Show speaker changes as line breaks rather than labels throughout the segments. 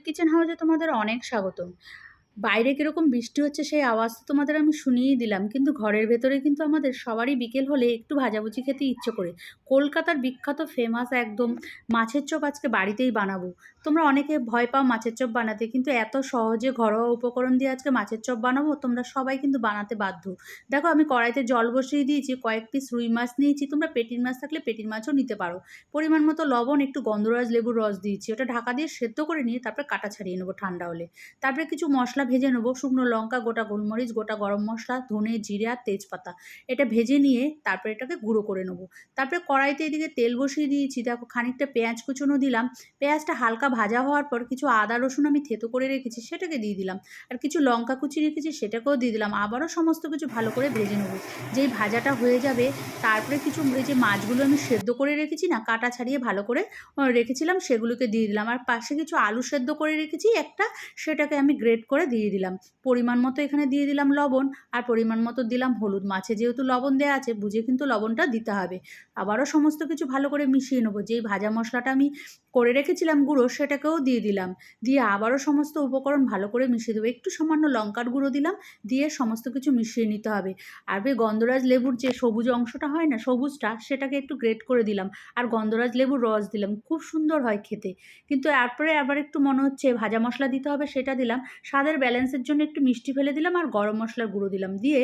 Kitchen হাউসে তোমাদের অনেক স্বাগতম। বাইরে কীরকম বৃষ্টি হচ্ছে সেই আওয়াজ তো তোমাদের আমি শুনিয়েই দিলাম। কিন্তু ঘরের ভেতরে কিন্তু আমাদের সবারই বিকেল হলে একটু ভাজাভুজি খেতে ইচ্ছে করে। কলকাতার বিখ্যাত ফেমাস একদম মাছের চপ আজকে বাড়িতেই বানাবো। তোমরা অনেকে ভয় পাও মাছের চপ বানাতে, কিন্তু এত সহজে ঘরোয়া উপকরণ দিয়ে আজকে মাছের চপ বানাবো, তোমরা সবাই কিন্তু বানাতে বাধ্য। দেখো, আমি কড়াইতে জল বসিয়ে দিয়েছি, কয়েক পিস রুই মাছ নিয়েছি। তোমরা পেটির মাছ থাকলে পেটির মাছও নিতে পারো। পরিমাণ মতো লবণ, একটু গন্ধরাজ লেবুর রস দিয়েছি। ওটা ঢাকা দিয়ে সেদ্ধ করে নিয়ে তারপরে কাটা ছাড়িয়ে নেব ঠান্ডা হলে। তারপরে কিছু মশলা ভেজে নেব শুকনো লঙ্কা, গোটা গোলমরিচ, গোটা গরম মশলা, ধনে জিরে, তেজপাতা। এটা ভেজে নিয়ে তারপরে এটাকে গুঁড়ো করে নেব। তারপরে কড়াইতে এদিকে তেল বসিয়ে দিয়েছি। দেখো, খানিকটা পেঁয়াজ কুচুনো দিলাম। পেঁয়াজটা হালকা ভাজা হওয়ার পর কিছু আদা, রসুন আমি থেতো করে রেখেছি, সেটাকে দিয়ে দিলাম। আর কিছু লঙ্কা কুচি রেখেছি, সেটাকেও দিয়ে দিলাম। আবারও সমস্ত কিছু ভালো করে ভেজে নেব। যেই ভাজাটা হয়ে যাবে, তারপরে কিছু এই যে মাছগুলো আমি সেদ্ধ করে রেখেছি না, কাটা ছাড়িয়ে ভালো করে রেখেছিলাম, সেগুলোকে দিয়ে দিলাম। আর পাশে কিছু আলু সেদ্ধ করে রেখেছি, একটা সেটাকে আমি গ্রেট করে দিয়ে দিলাম। পরিমাণ মতো এখানে দিয়ে দিলাম লবণ, আর পরিমাণ মতো দিলাম হলুদ মাছে। যেহেতু লবণ দেওয়া আছে, বুঝে কিন্তু লবণটা দিতে হবে। আবারও সমস্ত কিছু ভালো করে মিশিয়ে নেব। যেই ভাজা মশলাটা আমি করে রেখেছিলাম গুঁড়ো, সেটাকেও দিয়ে দিলাম। দিয়ে আবারও সমস্ত উপকরণ ভালো করে মিশিয়ে দেবো। একটু সামান্য লঙ্কার গুঁড়ো দিলাম, দিয়ে সমস্ত কিছু মিশিয়ে নিতে হবে। আর ওই গন্ধরাজ লেবুর যে সবুজ অংশটা হয় না, সবুজটা, সেটাকে একটু গ্রেট করে দিলাম। আর গন্ধরাজ লেবুর রস দিলাম, খুব সুন্দর হয় খেতে। কিন্তু তারপরে আবার একটু মনে হচ্ছে ভাজা মশলা দিতে হবে, সেটা দিলাম। স্বাদের ব্যালেন্সের জন্য একটু মিষ্টি ফেলে দিলাম আর গরম মশলার গুঁড়ো দিলাম। দিয়ে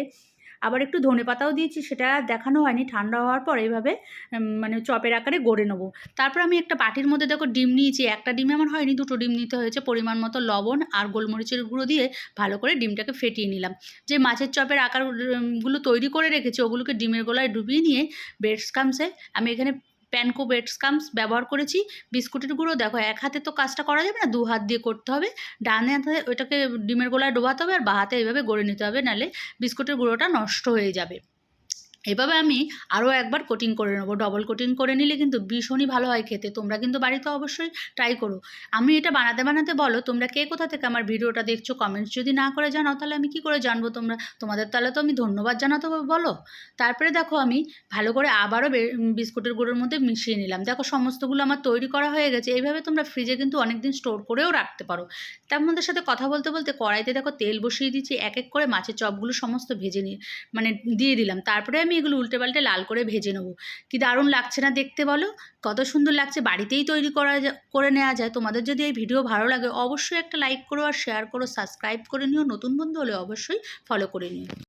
আবার একটু ধনে পাতাও দিয়েছি, সেটা দেখানো হয়নি, ঠান্ডা হওয়ার পর এইভাবে মানে চপের আকারে গড়ে নেব। তারপর আমি একটা বাটির মধ্যে দেখো ডিম নিয়েছি, একটা ডিমে আমার হয়নি, দুটো ডিম নিতে হয়েছে, পরিমাণ মতো লবণ আর গোলমরিচের গুঁড়ো দিয়ে ভালো করে ডিমটাকে ফেটিয়ে নিলাম। যে মাছের চপের আকারগুলো তৈরি করে রেখেছি, ওগুলোকে ডিমের গোলায় ডুবিয়ে নিয়ে ব্রেড স্কামসে আমি এখানে প্যানকো বেড স্কামস ব্যবহার করেছি। বিস্কুটের গুঁড়ো, দেখো এক হাতে তো কাজটা করা যাবে না, দু হাত দিয়ে করতে হবে। ডানে হাতে ওইটাকে ডিমের গোলায় ডোবাতে হবে আর বা হাতে এইভাবে গড়ে নিতে হবে নাহলে বিস্কুটের গুঁড়োটা নষ্ট হয়ে যাবে। এভাবে আমি আরও একবার কোটিং করে নেব ডবল কোটিং করে নিলে কিন্তু ভীষণই ভালো হয় খেতে। তোমরা কিন্তু বাড়িতে অবশ্যই ট্রাই করো। আমি এটা বানাতে বানাতে বলো, তোমরা কে কোথা থেকে আমার ভিডিওটা দেখছ? কমেন্টস যদি না করে জানাও, তাহলে আমি কি করে জানব তোমরা? তোমাদের তাহলে তো আমি ধন্যবাদ জানাতে বলো। তারপরে দেখো আমি ভালো করে আবারও বিস্কুটের গুঁড়োর মধ্যে মিশিয়ে নিলাম। দেখো সমস্তগুলো আমার তৈরি করা হয়ে গেছে। এইভাবে তোমরা ফ্রিজে কিন্তু অনেকদিন স্টোর করেও রাখতে পারো। তার মধ্যে সাথে কথা বলতে বলতে কড়াইতে দেখো তেল বসিয়ে দিচ্ছি, এক এক করে মাছের চপগুলো সমস্ত ভেজে নিয়ে মানে দিয়ে দিলাম। তারপরে আমি এগুলো উল্টে পাল্টে লাল করে ভেজে নেব। কি দারুণ লাগছে না দেখতে বলো? কত সুন্দর লাগছে। বাড়িতেই তৈরি করা করে নেওয়া যায়। তোমাদের যদি এই ভিডিও ভালো লাগে, অবশ্যই একটা লাইক করো আর শেয়ার করো সাবস্ক্রাইব করে নিও। নতুন বন্ধু হলে অবশ্যই ফলো করে নিও।